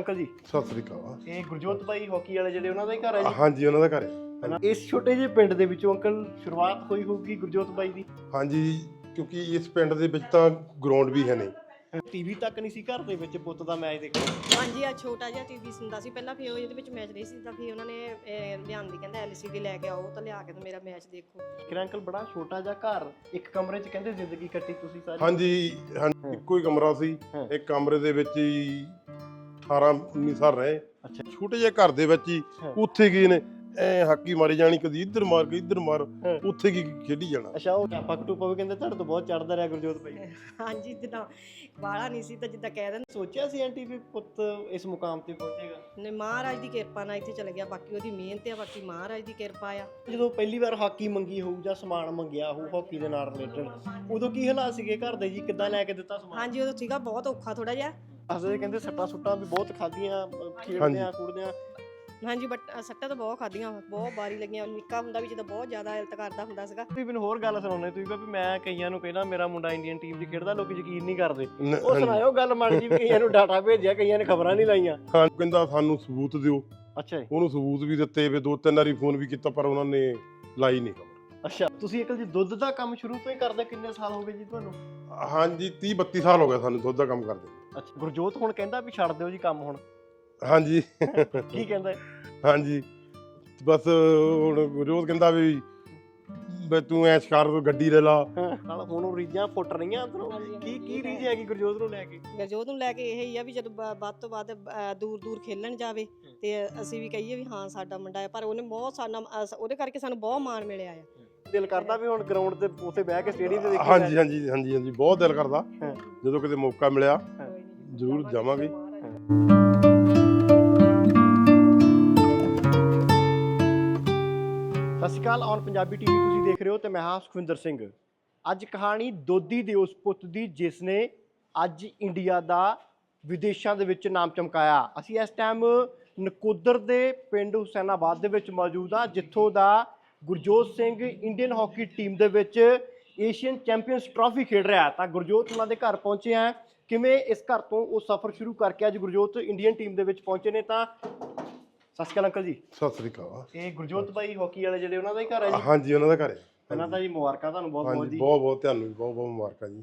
ਅਕਾਲ uncle ਜੀ। ਸਤਿ ਸ੍ਰੀ ਅਕਾਲ। ਇਹ ਗੁਰਜੋਤ ਬਾਈ hockey ਵਾਲੇ ਜਿਹੜੇ ਉਹਨਾਂ ਦਾ ਹੀ ਘਰ ਹੈ ਜੀ? ਹਾਂਜੀ ਉਹਨਾਂ ਦਾ ਘਰ। ਹੈ ਹਨਾ? ਇਸ ਛੋਟੇ ਜਿਹੇ ਪਿੰਡ ਦੇ ਵਿੱਚੋਂ ਅੰਕਲ ਸ਼ੁਰੂਆਤ ਹੋਈ ਹੋਊਗੀ ਗੁਰਜੋਤ ਬਾਈ ਦੀ? ਹਾਂਜੀ ਕਿਉਂਕਿ ਇਸ ਪਿੰਡ ਦੇ ਵਿੱਚ ਤਾਂ ਗਰਾਊਂਡ ਵੀ ਹੈ ਨਹੀਂ। ਟੀਵੀ ਤੱਕ ਨਹੀਂ ਸੀ ਘਰ ਦੇ ਵਿੱਚ ਪੁੱਤ ਦਾ ਮੈਚ ਦੇਖਣਾ? ਹਾਂਜੀ ਆ ਛੋਟਾ ਜਿਹਾ ਟੀਵੀ ਹੁੰਦਾ ਸੀ। ਪਹਿਲਾਂ ਫਿਰ ਉਹ ਇਹਦੇ ਵਿੱਚ ਮੈਚ ਨਹੀਂ ਸੀ ਤਾਂ ਫਿਰ ਉਹਨਾਂ ਨੇ ਇਹ ਲਿਆਂਦੀ ਕਹਿੰਦਾ ਐਲਸੀਡੀ ਲੈ ਕੇ ਆਓ ਤਾਂ ਲਿਆ ਕੇ ਤੇ ਮੇਰਾ ਮੈਚ ਦੇਖੋ। ਕਿਰਨ ਅੰਕਲ ਬੜਾ ਛੋਟਾ ਜਿਹਾ ਘਰ ਇੱਕ ਕਮਰੇ 'ਚ ਕਹਿੰਦੇ ਜ਼ਿੰਦਗੀ ਕੱਟੀ ਤੁਸੀਂ ਸਾਰੀ? ਹਾਂਜੀ ਹਾਂਜੀ ਇੱਕੋ ਹੀ ਕਮਰਾ ਸੀ। ਹਾਂ। ਇੱਕ ਕਮਰੇ ਦੇ ਵਿੱਚ ਹੀ 18 19 ਸਾਲ ਰਹੇ। ਅੱਛਾ। ਛੋਟੇ ਜਿਹੇ ਘਰ ਦੇ ਵਿੱਚ ਹੀ। ਉੱਥੇ ਕੀ ਨੇ ਐ ਹਾਕੀ ਮਾਰੀ ਜਾਣੀ ਕਦੀ ਇੱਧਰ ਮਾਰ ਕੇ ਇੱਧਰ ਮਾਰ। ਉੱਥੇ ਕੀ ਖੇਡੀ ਜਾਣਾ। ਅੱਛਾ ਉਹ ਟਾਪਾ ਕਟੂਪਾ ਵੀ ਕਹਿੰਦੇ ਤੁਹਾਡੇ ਤੋਂ ਬਹੁਤ ਚੜਦਾ ਰਿਹਾ ਗੁਰਜੋਤ ਬਾਈ ਹਾਂਜੀ ਜਿੱਦਾਂ ਬਾਲਾ ਨਹੀਂ ਸੀ ਤਾਂ ਜਿੱਦਾਂ ਕਹਿ ਦਿੰਦੇ ਸੋਚਿਆ ਸੀ ਆਂਟੀ ਵੀ ਪੁੱਤ ਇਸ ਮੁਕਾਮ ਤੇ ਪਹੁੰਚੇਗਾ। ਨੇ ਮਹਾਰਾਜ ਦੀ ਕਿਰਪਾ ਨਾਲ ਇੱਥੇ ਚਲ ਗਿਆ ਬਾਕੀ ਉਹਦੀ ਮਿਹਨਤ ਆ ਬਾਕੀ ਮਹਾਰਾਜ ਦੀ ਕਿਰਪਾ ਆ। ਜਦੋਂ ਪਹਿਲੀ ਵਾਰ ਹਾਕੀ ਮੰਗੀ ਹੋਊ ਜਾਂ ਸਮਾਨ ਮੰਗਿਆ ਹੋਊ ਹਾਕੀ ਦੇ ਨਾਲ ਰਿਲੇਟਡ ਉਦੋਂ ਕੀ ਹਾਲਾਤ ਸੀਗੇ ਘਰ ਦੇ ਜੀ? ਕਿੱਦਾਂ ਲੈ ਕੇ ਦਿੱਤਾ ਸਮਾਨ? ਹਾਂਜੀ ਉਦੋਂ ਸੀਗਾ ਬਹੁਤ ਔਖਾ ਥੋੜਾ ਜਿਹਾ। ਅਸਲੇ ਕਹਿੰਦੇ ਸੱਟਾਂ ਸੁੱਟਾਂ ਵੀ ਬਹੁਤ ਖਾਧੀਆਂ ਅਹ ਖੇਡਦੇ। ਆ ਕੁੜਦੇ ਆ। ਹਾਂਜੀ ਬਟ ਸੱਟਾਂ ਤਾਂ ਬਹੁਤ ਖਾਧੀਆਂ ਬਹੁਤ ਬਾਰੀ ਲੱਗੀਆਂ। ਨਿੱਕਾ ਹੁੰਦਾ ਵੀ ਜਦੋਂ ਬਹੁਤ ਜ਼ਿਆਦਾ ਇਲਤ ਕਰਦਾ ਹੁੰਦਾ ਸੀਗਾ। ਤੁਸੀਂ ਮੈਨੂੰ ਹੋਰ ਗੱਲ ਸੁਣਾਉਣੇ ਤੁਸੀਂ ਕਿਹਾ ਵੀ ਮੈਂ ਕਈਆਂ ਨੂੰ ਕਹਿੰਦਾ ਮੇਰਾ ਮੁੰਡਾ ਇੰਡੀਅਨ ਟੀਮ 'ਚ ਖੇਡਦਾ ਲੋਕੀ ਯਕੀਨ ਨਹੀਂ ਕਰਦੇ। ਨ- ਉਹ ਹਾਂਜੀ। ਸੁਣਾਇਓ ਗੱਲ ਮਾੜੀ ਜੀ ਵੀ ਕਈਆਂ ਨੂੰ ਡਾਟਾ ਭੇਜਿਆ ਕਈਆਂ ਨੇ ਖਬਰਾਂ ਨਹੀਂ ਲਾਈਆਂ। ਹਾਂ ਕਹਿੰਦਾ ਸਾਨੂੰ ਸਬੂਤ ਦਿਓ। ਅੱਛਾ ਜੀ। ਉਹਨੂੰ ਸਬੂਤ ਵੀ ਦਿੱਤੇ ਵੀ ਦੋ ਤਿੰਨ ਵਾਰੀ ਫੋਨ ਵੀ ਕੀਤਾ ਪਰ ਉਹਨਾਂ ਨੇ ਲਾਈ ਨਹੀਂ। ਖਬਰ ਅੱਛਾ ਤੁਸੀਂ ਇੱਕ ਜੀ ਦੁੱਧ ਦਾ ਕੰਮ ਸ਼ੁਰੂ ਤੋਂ ਹੀ ਕਰਦੇ ਕਿੰਨੇ ਸਾਲ ਹੋ ਗਏ ਜੀ ਤੁਹਾਨੂੰ? ਹਾਂਜੀ 30 32 ਸਾਲ ਹੋ ਗਏ ਸਾਨੂੰ ਦੁੱਧ ਦਾ ਕੰਮ ਕਰਦੇ। ਅੱਛਾ ਗੁਰਜੋਤ ਹੁਣ ਕਹਿੰਦਾ ਵੀ ਛੱਡ ਦਿਓ ਜੀ ਕੰਮ ਹੁਣ। ਹਾਂਜੀ। ਕੀ ਕਹਿੰਦਾ? ਹੈ? ਹਾਂਜੀ। ਬਸ ਹੁਣ ਗੁਰਜੋਤ ਕਹਿੰਦਾ ਵੀ ਬਈ ਤੂੰ ਐਸ਼ ਕਰ ਗੱਡੀ ਲੈ ਲਾ। ਨਾਲ ਹੁਣ ਉਹ ਰੀਜਾਂ ਫੁੱਟ ਰਹੀਆਂ ਅੰਦਰੋਂ। ਹਾਂਜੀ, ਕੀ ਕੀ ਹਾਂਜੀ, ਰੀਜ ਹੈਗੀ ਗੁਰਜੋਤ ਨੂੰ ਲੈ ਕੇ? ਗਰਜੋਤ ਨੂੰ ਲੈ ਕੇ ਇਹ ਹੀ ਆ ਵੀ ਜਦੋਂ ਵੱਧ ਤੋਂ ਵੱਧ ਦੂਰ ਦੂਰ ਖੇਲਣ ਜਾਵੇ ਤੇ ਅਸੀਂ ਵੀ ਕਹੀਏ ਵੀ ਹਾਂ ਸਾਡਾ ਮੁੰਡਾ ਹੈ ਪਰ ਉਹਨੇ ਬਹੁਤ ਸਾਡਾ ਉਹਦੇ ਕਰਕੇ ਸਾਨੂੰ ਬਹੁਤ ਮਾਣ ਮਿਲਿਆ ਆ। ਦਿਲ ਕਰਦਾ ਵੀ ਹੁਣ ਗਰਾਊਂਡ ਤੇ ਉੱਥੇ ਬਹਿ ਕੇ ਸਟੇਡੀਅਮ ਤੇ ਦੇਖੀ ਹਾਂਜੀ ਹਾਂਜੀ ਹਾਂਜੀ ਹਾਂਜੀ ਬਹੁਤ ਦਿਲ ਕਰਦਾ। ਜਦੋਂ ਕਿਤੇ ਮੌਕਾ ਮਿਲਿਆ। ਜ਼ਰੂਰ ਜਾਵਾਂਗੇ। ਸਤਿ ਸ਼੍ਰੀ ਅਕਾਲ ਔਨ ਪੰਜਾਬੀ ਟੀਵੀ ਤੁਸੀਂ ਦੇਖ ਰਹੇ ਹੋ ਤੇ ਮੈਂ ਹਾਂ ਸੁਖਵਿੰਦਰ ਸਿੰਘ ਅੱਜ ਕਹਾਣੀ ਦੋਦੀ ਦੇ ਉਸ ਪੁੱਤ ਦੀ ਜਿਸ ਨੇ ਅੱਜ ਇੰਡੀਆ ਦਾ ਵਿਦੇਸ਼ਾਂ ਦੇ ਵਿੱਚ ਨਾਮ ਚਮਕਾਇਆ ਅਸੀਂ ਇਸ ਟਾਈਮ ਨਕੋਦਰ ਦੇ ਪਿੰਡ ਹੁਸੈਨਾਬਾਦ ਦੇ ਵਿੱਚ ਮੌਜੂਦ ਹਾਂ ਜਿੱਥੋਂ ਦਾ Gurjot Singh Indian hockey team ਦੇ ਵਿੱਚ ਏਸ਼ੀਅਨ ਚੈਂਪੀਅਨਸ ਟਰਾਫੀ ਖੇਡ ਰਿਹਾ। ਤਾਂ ਗੁਰਜੋਤ ਉਹਨਾਂ ਦੇ ਘਰ ਪਹੁੰਚੇ ਆ। ਕਿਵੇਂ ਇਸ ਘਰ ਤੋਂ ਉਹ ਸਫ਼ਰ ਸ਼ੁਰੂ ਕਰਕੇ ਅੱਜ ਗੁਰਜੋਤ ਇੰਡੀਅਨ ਟੀਮ ਦੇ ਵਿੱਚ ਪਹੁੰਚੇ ਨੇ ਤਾਂ ਸਤਿ ਸ਼੍ਰੀ ਅਕਾਲ ਅੰਕਲ ਜੀ। ਸਤਿ ਸ੍ਰੀ ਅਕਾਲ। ਇਹ ਗੁਰਜੋਤ ਬਾਈ ਹਾਕੀ ਵਾਲੇ ਜਿਹੜੇ ਉਹਨਾਂ ਦਾ ਹੀ ਘਰ ਹੈ ਜੀ? ਹਾਂਜੀ ਉਹਨਾਂ ਦਾ ਘਰ ਹੈ। ਪਹਿਲਾਂ ਤਾਂ ਜੀ ਮੁਬਾਰਕਾਂ ਤੁਹਾਨੂੰ ਬਹੁਤ ਬਹੁਤ ਜੀ। ਬਹੁਤ ਬਹੁਤ ਤੁਹਾਨੂੰ ਵੀ ਬਹੁਤ ਬਹੁਤ ਮੁਬਾਰਕਾਂ ਜੀ।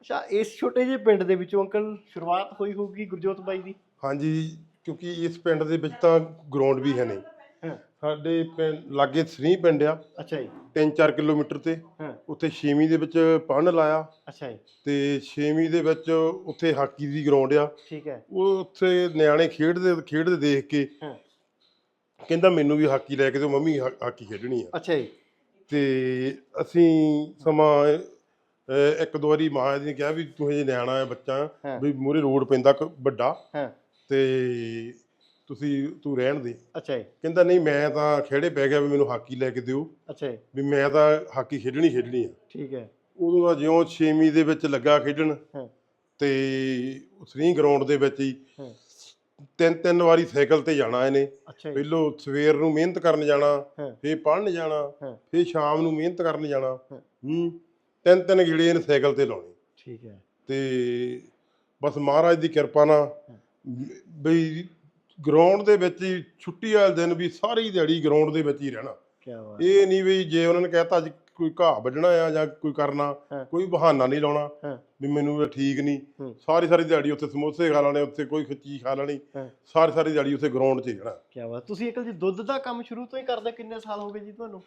ਅੱਛਾ ਇਸ ਛੋਟੇ ਜਿਹੇ ਪਿੰਡ ਦੇ ਵਿੱਚੋਂ ਅੰਕਲ ਸ਼ੁਰੂਆਤ ਹੋਈ ਹੋਊਗੀ ਗੁਰਜੋਤ ਬਾਈ ਦੀ? ਹਾਂਜੀ ਕਿਉਂਕਿ ਇਸ ਪਿੰਡ ਦੇ ਵਿੱਚ ਤਾਂ ਗਰਾਊਂਡ ਵੀ ਹੈ ਨਹੀਂ। ਹਾਂ। ਸਾਡੇ ਪਿੰਡ ਲਾਗੇ ਸਰੀ ਪਿੰਡ ਆ। ਅੱਛਾ ਜੀ। 3-4 ਕਿਲੋਮੀਟਰ ਤੇ। ਹਾਂ। ਉੱਥੇ ਛੇਵੀਂ ਦੇ ਵਿੱਚ ਪੜਨ ਲਾਇਆ। ਅੱਛਾ ਜੀ। ਤੇ ਛੇਵੀਂ ਦੇ ਵਿੱਚ ਉੱਥੇ ਹਾਕੀ ਦੀ ਗਰਾਊਂਡ ਆ। ਠੀਕ ਹੈ। ਉਹ ਉੱਥੇ ਨਿਆਣੇ ਖੇਡਦੇ ਖੇਡਦੇ ਦੇਖ ਕੇ ਹਾਂ। ਕਹਿੰਦਾ ਮੈਨੂੰ ਵੀ ਹਾਕੀ ਲੈ ਕੇ ਦਿਓ ਮੰਮੀ ਹਾ- ਹਾਕੀ ਖੇਡਣੀ ਆ। ਅੱਛਾ ਜੀ। ਤੇ ਅਸੀਂ ਸਮਾਂ ਅਹ, ਇੱਕ ਦੋ ਵਾਰੀ ਮਾਂ ਜੀ ਨੇ ਕਿਹਾ ਵੀ ਤੂੰ ਹਜੇ ਨਿਆਣਾ ਹੈ ਬੱਚਾ ਹਾਂ। ਵੀ ਮੂਰੇ ਰੋਡ ਪੈਂਦਾ ਕ- ਵੱਡਾ। ਹਾਂ। ਤੇ ਤੁਸੀਂ ਤੂੰ ਰਹਿਣ ਦੇ। ਅੱਛਾ ਜੀ। ਕਹਿੰਦਾ ਨਹੀਂ ਮੈਂ ਤਾਂ ਖੇੜੇ ਪੈ ਗਿਆ ਵੀ ਮੈਨੂੰ ਹਾਕੀ ਲੈ ਕੇ ਦਿਓ। ਅੱਛਾ ਜੀ। ਵੀ ਮੈਂ ਤਾਂ ਹਾਕੀ ਖੇਡਣੀ ਖੇਡਣੀ ਆ। ਠੀਕ ਹੈ। ਉਦੋਂ ਦਾ ਜਿਉਂ ਛੇਵੀਂ ਦੇ ਵਿੱਚ ਲੱਗਾ ਖੇਡਣ ਤੇ ਸਰੀ ਗਰਾਊਂਡ ਦੇ ਵਿੱਚ ਹੀ ਤਿੰਨ ਤਿੰਨ ਵਾਰੀ ਸਾਈਕਲ ਤੇ ਜਾਣਾ ਇਹਨੇ। ਪਹਿਲੋਂ ਸਵੇਰ ਨੂੰ ਮਿਹਨਤ ਕਰਨ ਜਾਣਾ ਫੇਰ ਪੜ੍ਹਨ ਜਾਣਾ ਫੇਰ ਸ਼ਾਮ ਨੂੰ ਮਿਹਨਤ ਕਰਨ ਜਾਣਾ। ਹੂੰ। ਤਿੰਨ ਤਿੰਨ ਗੇੜੇ ਇਹਨੇ ਸਾਈਕਲ ਤੇ ਲਾਉਣੇ। ਠੀਕ ਹੈ। ਤੇ ਬਸ ਮਹਾਰਾਜ ਦੀ ਕਿਰਪਾ ਨਾਲ ਬਈ ਗਰਾਊਂਡ ਦੇ ਵਿੱਚ ਹੀ ਛੁੱਟੀ ਵਾਲੇ ਦਿਨ ਵੀ ਸਾਰੀ ਦਿਹਾੜੀ ਗਰਾਊਂਡ ਦੇ ਵਿੱਚ ਹੀ ਰਹਿਣਾ। ਕੀ ਬਾਤ ਇਹ ਨਹੀਂ ਵੀ ਜੇ ਉਹਨਾਂ ਨੇ ਕਹਿਤਾ ਅੱਜ ਕੋਈ ਘਾਹ ਵੱਢਣਾ ਆ ਜਾਂ ਕੋਈ ਕਰਨਾ। ਕੋਈ ਬਹਾਨਾ ਨਹੀਂ ਲਾਉਣਾ ਵੀ ਮੈਨੂੰ ਇਹ ਠੀਕ ਨਹੀਂ। ਸਾਰੀ ਸਾਰੀ ਦਿਹਾੜੀ ਉੱਥੇ ਸਮੋਸੇ ਖਾ ਲੈਣੇ ਉੱਥੇ ਕੋਈ ਚੀਜ਼ ਖਾ ਲੈਣੀ ਸਾਰੀ ਸਾਰੀ ਦਿਹਾੜੀ ਉੱਥੇ ਗਰਾਊਂਡ 'ਚ ਹੀ ਰਹਿਣਾ। ਕੀ ਬਾਤ ਤੁਸੀਂ ਅੰਕਲ ਜੀ ਦੁੱਧ ਦਾ ਕੰਮ ਸ਼ੁਰੂ ਤੋਂ ਹੀ ਕਰਦੇ ਕਿੰਨੇ ਸਾਲ ਹੋ ਗਏ ਜੀ ਤੁਹਾਨੂੰ?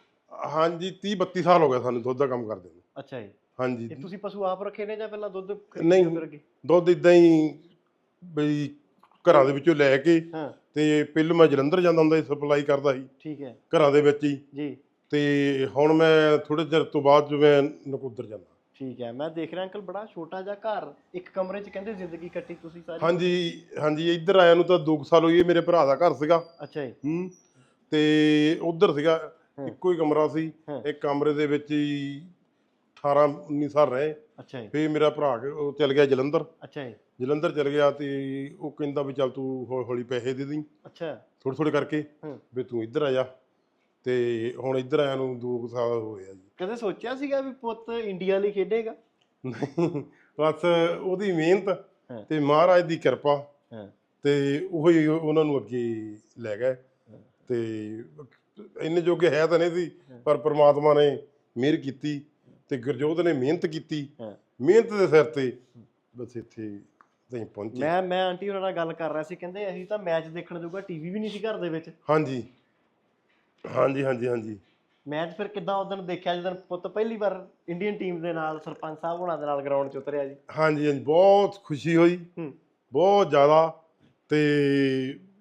ਹਾਂਜੀ 30 32 ਸਾਲ ਹੋ ਗਏ ਸਾਨੂੰ ਦੁੱਧ ਦਾ ਕੰਮ ਕਰਦੇ ਨੂੰ। ਅੱਛਾ ਜੀ। ਹਾਂਜੀ। ਤੁਸੀਂ ਪਸ਼ੂ ਆਪ ਰੱਖੇ ਨੇ ਜਾਂ ਪਹਿਲਾਂ ਦੁੱਧ ਨਹੀਂ। ਦੁੱਧ ਇਦਾਂ ਹੀ ਬਈ ਘਰਾਂ ਦੇ ਵਿੱਚੋਂ ਲੈ ਕੇ ਹਾਂ। ਤੇ ਪਹਿਲਾਂ ਮੈਂ ਜਲੰਧਰ ਜਾਂਦਾ ਹੁੰਦਾ ਸੀ ਸਪਲਾਈ ਕਰਦਾ ਸੀ। ਠੀਕ ਹੈ। ਘਰਾਂ ਦੇ ਵਿੱਚ ਹੀ। ਜੀ। ਤੇ ਹੁਣ ਮੈਂ ਥੋੜੇ ਚਿਰ ਤੋਂ ਬਾਅਦ ਜਿਵੇਂ ਨਕੋਦਰ ਜਾਂਦਾ। ਠੀਕ ਹੈ। ਮੈਂ ਦੇਖ ਰਿਹਾ ਅੰਕਲ ਬੜਾ ਛੋਟਾ ਜਿਹਾ ਘਰ ਇੱਕ ਕਮਰੇ 'ਚ ਕਹਿੰਦੇ ਜ਼ਿੰਦਗੀ ਕੱਟੀ ਤੁਸੀਂ ਸਾਰੀ। ਹਾਂਜੀ ਹਾਂਜੀ ਇੱਧਰ ਆਇਆ ਨੂੰ ਤਾਂ 2 ਸਾਲ ਹੋਈ ਹੈ ਮੇਰੇ ਭਰਾ ਦਾ ਘਰ ਸੀਗਾ। ਅੱਛਾ ਜੀ। ਹੂੰ। ਤੇ ਉਧਰ ਸੀਗਾ। ਇੱਕੋ ਹੀ ਕਮਰਾ ਸੀ। ਇੱਕ ਕਮਰੇ ਦੇ ਵਿੱਚ ਹੀ 18 19 ਸਾਲ ਰਹੇ। ਅੱਛਾ ਜੀ। ਫੇਰ ਮੇਰਾ ਭਰਾ ਉਹ ਚਲ ਗਿਆ ਜਲੰਧਰ। ਅੱਛਾ ਜੀ। ਜਲੰਧਰ ਚਲ ਗਿਆ ਤੇ ਉਹ ਕਹਿੰਦਾ ਵੀ ਚੱਲ ਤੂੰ ਹੌਲੀ ਹੌਲੀ ਪੈਸੇ ਦੇ ਦੇਈਂ। ਅੱਛਾ। ਥੋੜੇ ਥੋੜੇ ਕਰਕੇ ਹਾਂ। ਵੀ ਤੂੰ ਇੱਧਰ ਆ ਜਾ। ਤੇ ਹੁਣ ਇੱਧਰ ਆਇਆ ਨੂੰ 2 ਸਾਲ ਹੋਏ ਆ ਜੀ। ਕਦੇ ਸੋਚਿਆ ਸੀਗਾ ਵੀ ਪੁੱਤ ਇੰਡੀਆ ਲਈ ਖੇਡੇਗਾ? ਨਹੀਂ ਬਸ ਉਹਦੀ ਮਿਹਨਤ ਹਾਂ। ਤੇ ਮਹਾਰਾਜ ਦੀ ਕਿਰਪਾ ਹਾਂ। ਤੇ ਉਹੀ ਉਹਨਾਂ ਨੂੰ ਅੱਗੇ ਲੈ ਗਏ। ਤੇ ਇੰਨੇ ਜੋਗੇ ਹੈ ਤਾਂ ਨਹੀਂ ਸੀ ਪਰ ਪ੍ਰਮਾਤਮਾ ਨੇ ਮਿਹਰ ਕੀਤੀ। ਤੇ ਗੁਰਜੋਤ ਨੇ ਮਿਹਨਤ ਕੀਤੀ। ਮਿਹਨਤ ਦੇ ਸਿਰ ਤੇ ਬਸ ਇੱਥੇ ਤਾਈਂ ਪਹੁੰਚੇ। ਮੈਂ ਮੈਂ ਆਂਟੀ ਉਹਨਾਂ ਨਾਲ ਗੱਲ ਕਰ ਰਿਹਾ ਸੀ ਕਹਿੰਦੇ ਅਸੀਂ ਤਾਂ ਮੈਚ ਦੇਖਣ ਜੋਗਾ ਟੀਵੀ ਵੀ ਨਹੀਂ ਸੀ ਘਰ ਦੇ ਵਿੱਚ। ਹਾਂਜੀ। ਹਾਂਜੀ ਹਾਂਜੀ ਹਾਂਜੀ। ਮੈਚ ਫਿਰ ਕਿੱਦਾਂ ਉਦੋਂ ਦੇਖਿਆ ਜਦੋਂ ਪੁੱਤ ਪਹਿਲੀ ਵਾਰ ਇੰਡੀਅਨ ਟੀਮ ਦੇ ਨਾਲ ਸਰਪੰਚ ਸਾਹਿਬ ਹੋਣਾ ਦੇ ਨਾਲ ਗਰਾਊਂਡ 'ਚ ਉਤਰਿਆ ਜੀ। ਹਾਂਜੀ ਹਾਂਜੀ ਬਹੁਤ ਖੁਸ਼ੀ ਹੋਈ। ਬਹੁਤ ਜ਼ਿਆਦਾ ਤੇ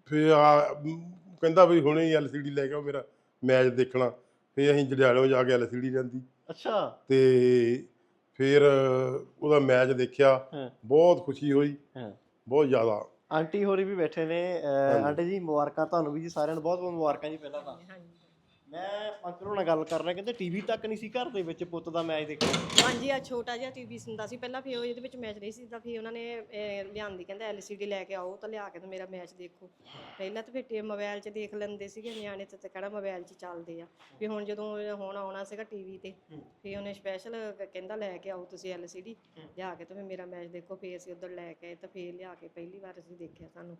ਫਿਰ ਆ ਕਹਿੰਦਾ ਵੀ ਹੁਣੇ ਹੀ ਐਲਸੀਡੀ ਲੈ ਕੇ ਆਓ ਮੇਰਾ ਮੈਚ ਦੇਖਣਾ। ਫਿਰ ਅਸੀਂ ਜੜਿਆਲੋਂ ਜਾ ਕੇ ਐਲਸੀਡੀ ਲੈਂਦੀ। ਅੱਛਾ। ਤੇ ਫਿਰ ਉਹਦਾ ਮੈਚ ਦੇਖਿਆ। ਬਹੁਤ ਖੁਸ਼ੀ ਹੋਈ। ਬਹੁਤ ਜ਼ਿਆਦਾ। ਆਂਟੀ ਹੋਰੀ ਵੀ ਬੈਠੇ ਨੇ। ਆਂਟੀ ਜੀ ਮੁਬਾਰਕਾਂ ਤੁਹਾਨੂੰ ਵੀ ਜੀ ਸਾਰਿਆਂ ਨੂੰ ਬਹੁਤ ਬਹੁਤ ਮੁਬਾਰਕਾਂ ਜੀ ਪਹਿਲਾਂ ਤਾਂ। ਹਾਂਜੀ। ਮੈਂ ਅੰਕਲ ਨਾਲ ਗੱਲ ਕਰ ਰਿਹਾ ਕਹਿੰਦੇ ਟੀਵੀ ਤੱਕ ਨਹੀਂ ਸੀ ਘਰ ਦੇ ਵਿੱਚ ਪੁੱਤ ਦਾ ਮੈਚ ਦੇਖਣਾ। ਹਾਂਜੀ ਆ ਛੋਟਾ ਜਿਹਾ ਟੀਵੀ ਹੁੰਦਾ ਸੀ ਪਹਿਲਾਂ ਫਿਰ ਉਹ ਇਹਦੇ ਵਿੱਚ ਮੈਚ ਨਹੀਂ ਸੀ ਤਾਂ ਫਿਰ ਉਹਨਾਂ ਨੇ ਅਹ, ਲਿਆਂਦੀ ਕਹਿੰਦਾ ਐਲਸੀਡੀ ਲੈ ਕੇ ਆਓ ਤਾਂ ਲਿਆ ਕੇ ਤੇ ਮੇਰਾ ਮੈਚ ਦੇਖੋ। ਪਹਿਲਾਂ ਤਾਂ ਫਿਰ ਟੀ ਮੋਬਾਈਲ 'ਚ ਦੇਖ ਲੈਂਦੇ ਸੀਗੇ ਨਿਆਣੇ ਤੇ ਤਾਂ ਕਿਹੜਾ ਮੋਬਾਈਲ 'ਚ ਚੱਲਦੇ ਆ। ਵੀ ਹੁਣ ਜਦੋਂ ਹੁਣ ਆਉਣਾ ਸੀਗਾ ਟੀਵੀ ਤੇ ਫਿਰ ਉਹਨੇ ਸਪੈਸ਼ਲ ਕਹਿੰਦਾ ਲੈ ਕੇ ਆਓ ਤੁਸੀਂ ਐਲਸੀਡੀ ਲਿਆ ਕੇ ਤੇ ਫਿਰ ਮੇਰਾ ਮੈਚ ਦੇਖੋ ਫਿਰ ਅਸੀਂ ਉਧਰ ਲੈ ਕੇ ਆਏ ਤਾਂ ਫਿਰ ਲਿਆ ਕੇ ਪਹਿਲੀ ਵਾਰ ਅਸੀਂ ਦੇਖਿਆ ਸਾਨੂੰ।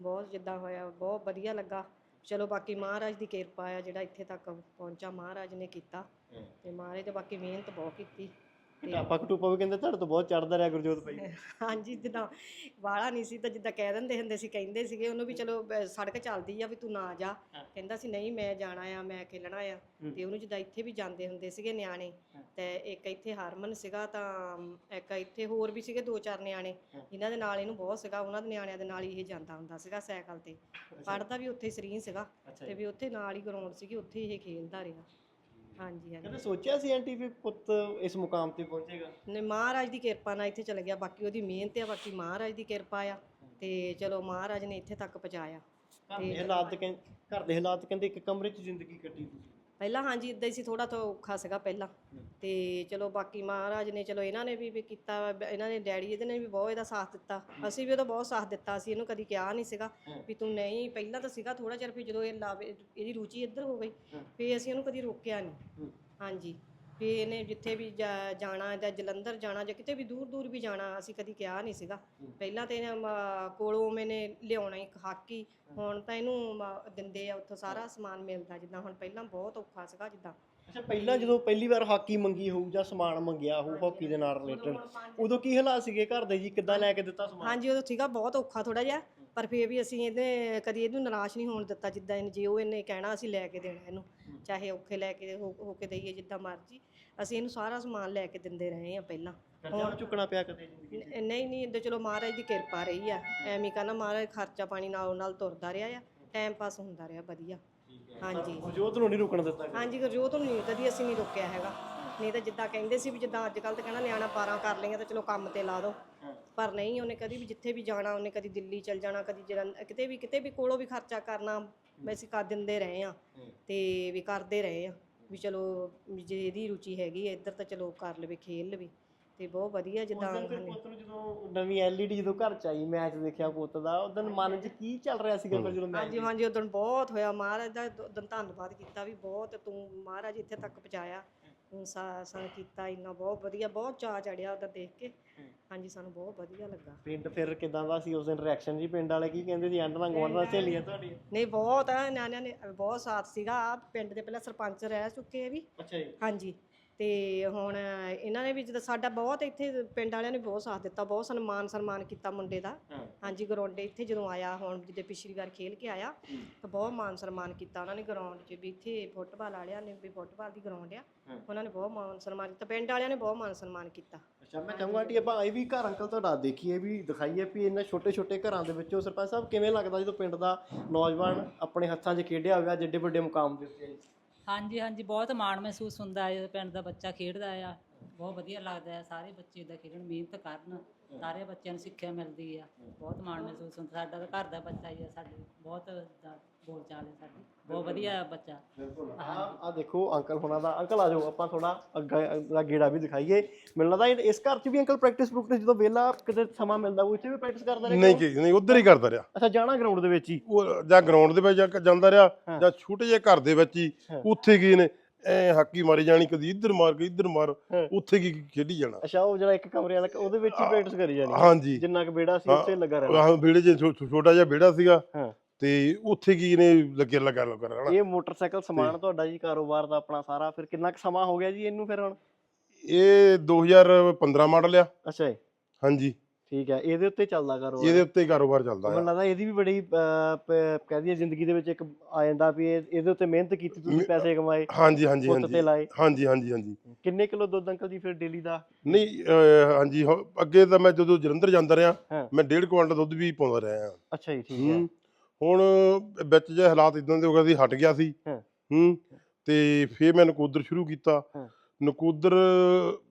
ਬਹੁਤ ਜਿੱਦਾਂ ਹੋਇਆ ਬਹੁਤ ਵਧੀਆ ਲੱਗਾ। ਚਲੋ ਬਾਕੀ ਮਹਾਰਾਜ ਦੀ ਕਿਰਪਾ ਆ ਜਿਹੜਾ ਇੱਥੇ ਤੱਕ ਪਹੁੰਚਾ ਮਹਾਰਾਜ ਨੇ ਕੀਤਾ ਤੇ ਮਹਾਰਾਜ ਤੇ ਬਾਕੀ ਮਿਹਨਤ ਬਹੁਤ ਕੀਤੀ। ਟਾਪਾ ਕਟੂਪਾ ਵੀ ਕਹਿੰਦੇ ਤੁਹਾਡੇ ਤੋਂ ਬਹੁਤ ਚੜਦਾ ਰਿਹਾ ਗੁਰਜੋਤ ਭਾਈ। ਹਾਂਜੀ ਜਿੱਦਾਂ ਵਾਲਾ ਨਹੀਂ ਸੀ ਤਾਂ ਜਿੱਦਾਂ ਕਹਿ ਦਿੰਦੇ ਹੁੰਦੇ ਸੀ ਕਹਿੰਦੇ ਸੀਗੇ ਉਹਨੂੰ ਵੀ ਚਲੋ ਬ- ਸੜਕ ਚੱਲਦੀ ਆ ਵੀ ਤੂੰ ਨਾ ਜਾ। ਕਹਿੰਦਾ ਸੀ ਨਹੀਂ ਮੈਂ ਜਾਣਾ ਆ ਮੈਂ ਖੇਲਣਾ ਆ। ਤੇ ਉਹਨੂੰ ਜਿੱਦਾਂ ਇੱਥੇ ਵੀ ਜਾਂਦੇ ਹੁੰਦੇ ਸੀਗੇ ਨਿਆਣੇ ਤੇ ਇੱਕ ਇੱਥੇ ਹਰਮਨ ਸੀਗਾ ਤਾਂ ਇੱਕ ਇੱਥੇ ਹੋਰ ਵੀ ਸੀਗੇ ਦੋ ਚਾਰ ਨਿਆਣੇ। ਜਿਨ੍ਹਾਂ ਦੇ ਨਾਲ ਇਹਨੂੰ ਬਹੁਤ ਸੀਗਾ ਉਹਨਾਂ ਦੇ ਨਿਆਣਿਆਂ ਦੇ ਨਾਲ ਹੀ ਇਹ ਜਾਂਦਾ ਹੁੰਦਾ ਸੀਗਾ ਸਾਈਕਲ ਤੇ। ਪੜਦਾ ਵੀ ਉੱਥੇ ਸਰੀਂ ਸੀਗਾ। ਤੇ ਵੀ ਉੱਥੇ ਨਾਲ ਹੀ ਗਰਾਊਂਡ ਸੀਗੀ ਉੱਥੇ ਹੀ ਇਹ ਖੇਲਦਾ ਰਿਹਾ। ਹਾਂਜੀ ਹਾਂਜੀ। ਕਹਿੰਦੇ ਸੋਚਿਆ ਸੀ ਆਂਟੀ ਵੀ ਪੁੱਤ ਇਸ ਮੁਕਾਮ ਤੇ ਪਹੁੰਚੇਗਾ? ਨੇ ਮਹਾਰਾਜ ਦੀ ਕਿਰਪਾ ਨਾਲ ਇੱਥੇ ਚਲ ਗਿਆ। ਬਾਕੀ ਉਹਦੀ ਮਿਹਨਤ ਆ ਬਾਕੀ ਮਹਾਰਾਜ ਦੀ ਕਿਰਪਾ ਆ। ਤੇ ਚਲੋ ਮਹਾਰਾਜ ਨੇ ਇੱਥੇ ਤੱਕ ਪਹੁੰਚਾਇਆ। ਘਰ ਦੇ ਹਾਲਾਤ ਕਹਿੰ- ਘਰ ਦੇ ਹਾਲਾਤ ਕਹਿੰਦੇ ਇੱਕ ਕਮਰੇ 'ਚ ਜ਼ਿੰਦਗੀ ਕੱਟੀ ਤੁਸੀਂ। ਪਹਿਲਾਂ ਹਾਂਜੀ ਇਦਾਂ ਹੀ ਸੀ ਥੋੜਾ ਤਾਂ ਔਖਾ ਸੀਗਾ ਪਹਿਲਾਂ। ਤੇ ਚਲੋ ਬਾਕੀ ਮਹਾਰਾਜ ਨੇ ਚਲੋ ਇਹਨਾਂ ਨੇ ਵੀ ਵੀ ਕੀਤਾ ਇਹਨਾਂ ਨੇ ਡੈਡੀ ਇਹਦੇ ਨੇ ਵੀ ਬਹੁਤ ਇਹਦਾ ਸਾਥ ਦਿੱਤਾ। ਅਸੀਂ ਵੀ ਉਹਦਾ ਬਹੁਤ ਸਾਥ ਦਿੱਤਾ ਸੀ ਇਹਨੂੰ ਕਦੀ ਕਿਹਾ ਨਹੀਂ ਸੀਗਾ ਵੀ ਤੂੰ ਨਹੀਂ ਪਹਿਲਾਂ ਤਾਂ ਸੀਗਾ ਥੋੜਾ ਚਿਰ ਫਿਰ ਜਦੋਂ ਇਹ ਲਾਵੇ ਇਹਦੀ ਰੁਚੀ ਇੱਧਰ ਹੋ ਗਈ ਫਿਰ ਅਸੀਂ ਉਹਨੂੰ ਕਦੀ ਰੋਕਿਆ ਨਹੀਂ। ਹਾਂਜੀ। ਵੀ ਇਹਨੇ ਜਿੱਥੇ ਵੀ ਜਾ- ਜਾਣਾ ਜਾਂ ਜਲੰਧਰ ਜਾਣਾ ਜਾਂ ਕਿਤੇ ਵੀ ਦੂਰ ਦੂਰ ਵੀ ਜਾਣਾ ਅਸੀਂ ਕਦੀ ਕਿਹਾ ਨਹੀਂ ਸੀਗਾ। ਪਹਿਲਾਂ ਤੇ ਇਹਨੇ ਮ- ਕੋਲੋਂ ਮੈਨੇ ਲਿਆਉਣਾ ਇੱਕ ਹਾਕੀ ਹੁਣ ਤਾਂ ਇਹਨੂੰ ਮ- ਦਿੰਦੇ ਆ ਉੱਥੋਂ ਸਾਰਾ ਸਮਾਨ ਮਿਲਦਾ ਜਿੱਦਾਂ ਹੁਣ ਪਹਿਲਾਂ ਬਹੁਤ ਔਖਾ ਸੀਗਾ ਜਿੱਦਾਂ। ਅੱਛਾ ਪਹਿਲਾਂ ਜਦੋਂ ਪਹਿਲੀ ਵਾਰ ਹਾਕੀ ਮੰਗੀ ਹੋਊ ਜਾਂ ਸਮਾਨ ਮੰਗਿਆ ਹੋਊ ਹਾਕੀ ਦੇ ਨਾਲ ਰਿਲੇਟਡ ਉਦੋਂ ਕੀ ਹਾਲਾਤ ਸੀਗੇ ਘਰ ਦੇ ਜੀ? ਕਿੱਦਾਂ ਲੈ ਕੇ ਦਿੱਤਾ ਸਮਾਨ? ਹਾਂਜੀ ਉਦੋਂ ਸੀਗਾ ਬਹੁਤ ਔਖਾ ਥੋੜਾ ਜਿਹਾ ਪਰ ਫਿਰ ਵੀ ਅਸੀਂ ਇਹਨੇ ਕਦੀ ਇਹਨੂੰ ਨਿਰਾਸ਼ ਨਹੀਂ ਹੋਣ ਦਿੱਤਾ ਜਿੱਦਾਂ ਇਹਨੇ ਜੇ ਉਹ ਇਹਨੇ ਕਹਿਣਾ ਅਸੀਂ ਲੈ ਕੇ ਦੇਣਾ ਇਹਨੂੰ ਚਾਹੇ ਔਖੇ ਲੈ ਕੇ ਹੋ ਹੋ ਕੇ ਦਈਏ ਜਿੱਦਾਂ ਮਰਜ਼ੀ ਅਸੀਂ ਇਹਨੂੰ ਸਾਰਾ ਸਮਾਨ ਲੈ ਕੇ ਦਿੰਦੇ ਰਹੇ ਆ ਪਹਿਲਾਂ। ਵੀ ਚੁੱਕਣਾ ਪਿਆ ਕਦੇ ਜ਼ਿੰਦਗੀ? ਨ- ਨਹੀਂ ਨਹੀਂ ਇੱਦਾਂ ਚਲੋ ਮਹਾਰਾਜ ਦੀ ਕਿਰਪਾ ਰਹੀ ਆ ਐਵੇਂ ਕਹਿੰਦਾ ਮਹਾਰਾਜ ਖਰਚਾ ਪਾਣੀ ਨਾਲ ਨਾਲ ਤੁਰਦਾ ਰਿਹਾ ਆ ਟਾਈਮ ਪਾਸ ਹੁੰਦਾ ਰਿਹਾ ਵਧੀਆ। ਹਾਂਜੀ। ਗੁਰਜੋਤ ਨੂੰ ਨਹੀਂ ਰੁਕਣ ਦਿੱਤਾ। ਹਾਂਜੀ ਗੁਰਜੋਤ ਨੂੰ ਨਹੀਂ ਕਦੀ ਅਸੀਂ ਨਹੀਂ ਰੋਕਿਆ ਹੈਗਾ। ਨਹੀਂ ਤਾਂ ਜਿੱਦਾਂ ਕਹਿੰਦੇ ਸੀ ਵੀ ਜਿੱਦਾਂ ਅੱਜ ਕੱਲ੍ਹ ਤਾਂ ਕਹਿੰਦਾ ਨਿਆਣਾ 12 ਕਰ ਲਈਆਂ ਤਾਂ ਚਲੋ ਕੰਮ ਤੇ ਲਾ ਦੋ। ਪਰ ਨਹੀਂ ਉਹਨੇ ਕਦੀ ਵੀ ਜਿੱਥੇ ਵੀ ਜਾਣਾ ਉਹਨੇ ਕਦੀ ਦਿੱਲੀ ਚਲ ਜਾਣਾ ਕਦੀ ਜਲੰਧ ਕਿਤੇ ਵੀ ਕਿਤੇ ਵੀ ਕੋਲੋਂ ਵੀ ਖਰਚਾ ਕਰਨਾ ਵੈਸੇ ਕਰ ਦਿੰਦੇ ਰਹੇ ਆ। ਤੇ ਵੀ ਕਰਦੇ ਰਹੇ ਆ। ਵੀ ਚਲੋ ਵੀ ਜੇ ਇਹਦੀ ਰੁਚੀ ਹੈਗੀ ਹੈ ਇੱਧਰ ਤਾਂ ਚਲੋ ਕਰ ਲਵੇ ਖੇਲ ਲਵੇ। ਤੇ ਬਹੁਤ ਵਧੀਆ ਜਿੱਦਾਂ ਫਿਰ ਹਾਂਜੀ। ਪੁੱਤ ਨੂੰ ਜਦੋਂ ਨਵੀਂ ਐਲਈਡੀ ਜਦੋਂ ਘਰ ਚ ਆਈ ਮੈਚ ਦੇਖਿਆ ਪੁੱਤ ਦਾ ਉਦੋਂ ਮਨ 'ਚ ਕੀ ਚੱਲ ਰਿਹਾ ਸੀਗਾ ਫਿਰ ਜਦੋਂ ਹਾਂਜੀ ਹਾਂਜੀ ਉਦੋਂ ਬਹੁਤ ਹੋਇਆ। ਮਹਾਰਾਜ ਦਾ ਉਦੋਂ ਧੰਨਵਾਦ ਕੀਤਾ ਵੀ ਬਹੁਤ ਤੂੰ ਮਹਾਰਾਜ ਇੱਥੇ ਤੱਕ ਪਹੁੰਚਾਇਆ। ਸਾਨੂੰ ਕੀਤਾ ਇੰਨਾ ਬਹੁਤ ਵਧੀਆ ਬਹੁਤ ਚਾਅ ਚੜਿਆ ਉਦੋਂ ਦੇਖ ਕੇ। ਹਾਂਜੀ ਸਾਨੂੰ ਬਹੁਤ ਵਧੀਆ ਲੱਗਾ। ਪਿੰਡ ਫਿਰ ਕਿਦਾਂ ਦਾ ਸੀ ਉਸ ਦਿਨ ਰਿਐਕਸ਼ਨ ਜੀ? ਪਿੰਡ ਵਾਲੇ ਕੀ ਕਹਿੰਦੇ ਸੀ? ਆਂਡਰਾਂ ਗਵਾਂਡਰਾਂ ਸਹੇਲੀਆਂ ਤੁਹਾਡੀਆਂ? ਨਹੀਂ ਬਹੁਤ ਆ ਨਿਆਣਿਆਂ ਨੇ ਬਹੁਤ ਸਾਥ ਸੀਗਾ। ਪਿੰਡ ਦੇ ਪਹਿਲਾਂ ਸਰਪੰਚ ਰਹਿ ਚੁੱਕੇ ਆ ਵੀ। ਅੱਛਾ ਜੀ। ਹਾਂਜੀ। ਤੇ ਹੁਣ ਇਹਨਾਂ ਨੇ ਵੀ ਜਦੋਂ ਸਾਡਾ ਬਹੁਤ ਇੱਥੇ ਪਿੰਡ ਵਾਲਿਆਂ ਨੇ ਬਹੁਤ ਸਾਥ ਦਿੱਤਾ ਬਹੁਤ ਸਨਮਾਨ ਸਨਮਾਨ ਕੀਤਾ ਮੁੰਡੇ ਦਾ। ਹਾਂਜੀ ਗਰਾਊਂਡ ਇੱਥੇ ਜਦੋਂ ਆਇਆ ਹੁਣ ਜਿੱਦੇ ਪਿਛਲੀ ਵਾਰ ਖੇਲ ਕੇ ਆਇਆ ਤਾਂ ਬਹੁਤ ਮਾਨ ਸਨਮਾਨ ਕੀਤਾ ਉਹਨਾਂ ਨੇ ਗਰਾਊਂਡ 'ਚ ਵੀ। ਇੱਥੇ ਫੁੱਟਬਾਲ ਵਾਲਿਆਂ ਨੇ ਵੀ ਫੁੱਟਬਾਲ ਦੀ ਗਰਾਊਂਡ ਆ। ਉਹਨਾਂ ਨੇ ਬਹੁਤ ਮਾਨ ਸਨਮਾਨ ਕੀਤਾ ਪਿੰਡ ਵਾਲਿਆਂ ਨੇ ਬਹੁਤ ਮਾਨ ਸਨਮਾਨ ਕੀਤਾ। ਅੱਛਾ ਮੈਂ ਚਾਹੂੰਗਾ ਆਂਟੀ ਆਪਾਂ ਇਹ ਵੀ ਘਰ ਅੰਕਲ ਤੁਹਾਡਾ ਦੇਖੀਏ ਵੀ ਦਿਖਾਈਏ ਵੀ ਇਹਨਾਂ ਛੋਟੇ ਛੋਟੇ ਘਰਾਂ ਦੇ ਵਿੱਚੋਂ ਸਰਪੰਚ ਸਾਹਿਬ ਕਿਵੇਂ ਲੱਗਦਾ ਜਦੋਂ ਪਿੰਡ ਦਾ ਨੌਜਵਾਨ ਆਪਣੇ ਹੱਥਾਂ 'ਚ ਖੇਡਿਆ ਹੋਇਆ ਜਿੱਡੇ ਵੱਡੇ ਮੁਕਾਮ ਦੇ ਉੱਤੇ ਹਾਂਜੀ ਹਾਂਜੀ ਬਹੁਤ ਮਾਣ ਮਹਿਸੂਸ ਹੁੰਦਾ ਹੈ ਪਿੰਡ ਦਾ ਬੱਚਾ ਖੇਡਦਾ ਆ। ਬਹੁਤ ਵਧੀਆ ਲੱਗਦਾ ਹੈ। ਸਾਰੇ ਬੱਚੇ ਦਾ ਖੇਡਣ ਮਿਹਨਤ ਕਰਨ ਸਾਰੇ ਬੱਚਿਆਂ ਨੂੰ ਸਿੱਖਿਆ ਮਿਲਦੀ ਆ। ਬਹੁਤ ਮਾਣ ਮਹਿਸੂਸ ਹੁੰਦਾ। ਸਾਡਾ ਤਾਂ ਘਰ ਦਾ ਬੱਚਾ ਹੀ ਆ ਸਾਡੇ ਬਹੁਤ ਦਾ ਬੋਲ ਚਾਲ ਹੈ ਸਾਡੀ। ਬਹੁਤ ਵਧੀਆ ਬੱਚਾ। ਬਿਲਕੁਲ। ਆ ਆ ਦੇਖੋ ਅੰਕਲ ਹੋਣਾ ਦਾ ਅੰਕਲ ਆ ਜਾਓ ਆਪਾਂ ਥੋੜਾ ਅੱਗਾ ਦਾ ਗੇੜਾ ਵੀ ਦਿਖਾਈਏ। ਮੈਨੂੰ ਲੱਗਦਾ ਇਹ- ਇਸ ਘਰ 'ਚ ਵੀ ਅੰਕਲ ਪ੍ਰੈਕਟਿਸ ਪ੍ਰੈਕਟਿਸ ਜਦੋਂ ਵਿਹਲਾ ਕਿਤੇ ਸਮਾਂ ਮਿਲਦਾ ਉਹ ਇੱਥੇ ਵੀ ਪ੍ਰੈਕਟਿਸ ਕਰਦਾ ਰਿਹਾ ਨਹੀਂ ਕਿ ਨਹੀਂ ਉਧਰ ਹੀ ਕਰਦਾ ਰਿਹਾ। ਅੱਛਾ ਜਾਣਾ ਗਰਾਊਂਡ ਦੇ ਵਿੱਚ ਹੀ? ਉਹ ਜਾਂ ਗਰਾਊਂਡ ਦੇ ਵਿੱਚ ਜਾ ਕੇ ਜਾਂਦਾ ਰਿਹਾ ਹਾਂ। ਜਾਂ ਛੋਟੇ ਜਿਹੇ ਘਰ ਦੇ ਵਿੱਚ ਹੀ ਹਾਂ। ਉੱਥੇ ਗਏ ਨੇ? ਐ ਹਾਕੀ ਮਾਰੀ ਜਾਣੀ ਕਦੀ ਇੱਧਰ ਮਾਰ ਕੇ ਇੱਧਰ ਮਾਰ ਹਾਂ। ਉੱਥੇ ਕੀ ਖੇਡੀ ਜਾਣਾ? ਅੱਛਾ ਉਹ ਜਿਹੜਾ ਇੱਕ ਕਮਰੇ ਵਾਲਾ ਉਹਦੇ ਵਿੱਚ ਹੀ ਪ੍ਰੈਕਟਿਸ ਕਰੀ ਜਾਣੀ। ਹਾਂਜੀ। ਜਿੰਨਾ ਕੁ ਬੇੜਾ ਸੀ ਹਾਂ, ਉੱਥੇ ਲੱਗਾ ਰਹਿਣਾ। ਆਹ ਵਿਹੜੇ 'ਚ ਛੋ- ਛੋ- ਛੋਟਾ ਜਿਹਾ ਵਿਹੜਾ ਸੀਗਾ। ਹਾਂ। ਤੇ ਉੱਥੇ ਕੀ ਇਹਨੇ ਲੱਗੇ ਲੱਗਾ ਲੱਗਾ ਰਹਿਣਾ। ਇਹ ਮੋਟਰਸਾਈਕਲ ਸਮਾਨ ਤੁਹਾਡਾ ਜੀ ਕਾਰੋਬਾਰ ਦਾ ਆਪਣਾ ਸਾਰਾ ਫਿਰ ਕਿੰਨਾ ਕੁ ਸਮਾਂ ਹੋ ਗਿਆ ਜੀ ਇਹਨੂੰ ਫਿਰ ਹੁਣ? ਇਹ 2015 ਮਾਡਲ ਆ। ਅੱਛਾ ਜੀ। ਹਾਂਜੀ। ਠੀਕ ਹੈ ਇਹਦੇ ਉੱਤੇ ਚੱਲਦਾ ਕਾਰੋਬਾਰ। ਇਹਦੇ ਉੱਤੇ ਹੀ ਕਾਰੋਬਾਰ ਚੱਲਦਾ ਮੈਨੂੰ ਆ। ਲੱਗਦਾ ਇਹਦੀ ਵੀ ਬੜੀ ਕਹਦੀ ਹੈ ਜ਼ਿੰਦਗੀ ਦੇ ਵਿੱਚ ਇੱਕ ਆ ਜਾਂਦਾ ਵੀ ਇਹ- ਇਹਦੇ ਉੱਤੇ ਮਿਹਨਤ ਕੀਤੀ ਤੁਸੀਂ ਪੈਸੇ ਕਮਾਏ ਹਾਂਜੀ ਹਾਂਜੀ ਪੁੱਤ ਤੇ ਹਾਂਜੀ। ਲਾਏ। ਹਾਂਜੀ ਹਾਂਜੀ ਹਾਂਜੀ। ਕਿੰਨੇ ਕਿਲੋ ਦੁੱਧ ਅੰਕਲ ਜੀ ਫਿਰ ਡੇਲੀ ਦਾ? ਨਹੀਂ ਅਹ, ਹਾਂਜੀ ਹੋ- ਅੱਗੇ ਤਾਂ ਮੈਂ ਜਦੋਂ ਜਲੰਧਰ ਜਾਂਦਾ ਰਿਹਾ ਹਾਂ। ਮੈਂ ਡੇਢ ਕੁਆਂਟਲ ਦੁੱਧ ਵੀ ਪਾਉਂਦਾ ਰਿਹਾ ਹਾਂ। ਅੱਛਾ ਜੀ ਠੀਕ ਹੈ। ਹੂੰ। ਹੁਣ ਵਿੱਚ ਜੇ ਹਾਲਾਤ ਇਦਾਂ ਦੇ ਹੋ ਗਏ ਸੀ ਹਟ ਗਿਆ ਸੀ। ਹਾਂ। ਹੂੰ ਤੇ ਫੇਰ ਮੈਂ ਨਕੂਦਰ ਸ਼ੁਰੂ ਕੀਤਾ। ਹਾਂ। ਨਕੂਦਰ